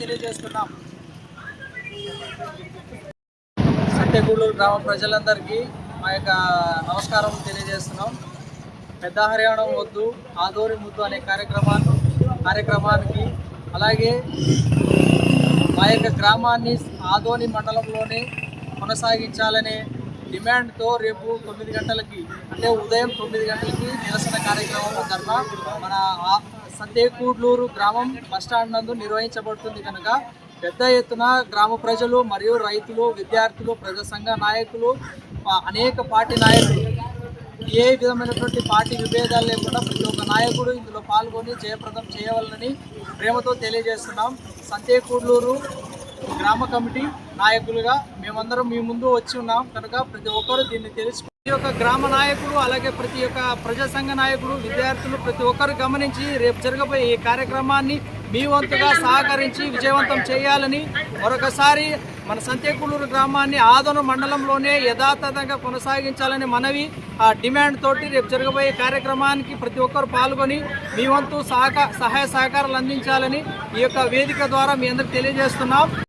తెలియజేస్తున్నాం. సత్యగూడూరు గ్రామ ప్రజలందరికీ మా యొక్క నమస్కారం తెలియజేస్తున్నాం. పెద్ద హర్యాణం వద్దు ఆదోరి ముద్దు అనే కార్యక్రమాన్ని కార్యక్రమానికి అలాగే మా యొక్క గ్రామాన్ని ఆదోని మండలంలోనే కొనసాగించాలనే డిమాండ్తో రేపు తొమ్మిది గంటలకి అంటే ఉదయం తొమ్మిది గంటలకి నిరసన కార్యక్రమం ధర్నా మన సందేకూడ్లూరు గ్రామం బస్టాండ్ నందు నిర్వహించబడుతుంది కనుక పెద్ద ఎత్తున గ్రామ ప్రజలు మరియు రైతులు విద్యార్థులు ప్రజా సంఘ నాయకులు అనేక పార్టీ నాయకులు ఏ విధమైనటువంటి పార్టీ విభేదాలు లేకుండా ప్రతి ఒక్క నాయకుడు ఇందులో పాల్గొని జయప్రదం చేయవాలని ప్రేమతో తెలియజేస్తున్నాం. సంతేకూడ్లూరు గ్రామ కమిటీ నాయకులుగా మేమందరం మీ ముందు వచ్చి ఉన్నాం. కనుక ప్రతి ఒక్కరూ దీన్ని తెలుసుకు ప్రతి ఒక్క గ్రామ నాయకుడు అలాగే ప్రతి ఒక్క ప్రజా సంఘ నాయకుడు విద్యార్థులు ప్రతి ఒక్కరు గమనించి రేపు జరగబోయే ఈ కార్యక్రమాన్ని మీ వంతుగా సహకరించి విజయవంతం చేయాలని మరొకసారి మన సంతేకులూరు గ్రామాన్ని ఆదోన మండలంలోనే యథాతథంగా కొనసాగించాలని మనవి ఆ డిమాండ్ తోటి రేపు జరగబోయే కార్యక్రమానికి ప్రతి ఒక్కరు పాల్గొని మీ వంతు సహక సహాయ సహకారాలు అందించాలని ఈ యొక్క వేదిక ద్వారా మీ అందరికి తెలియజేస్తున్నాం.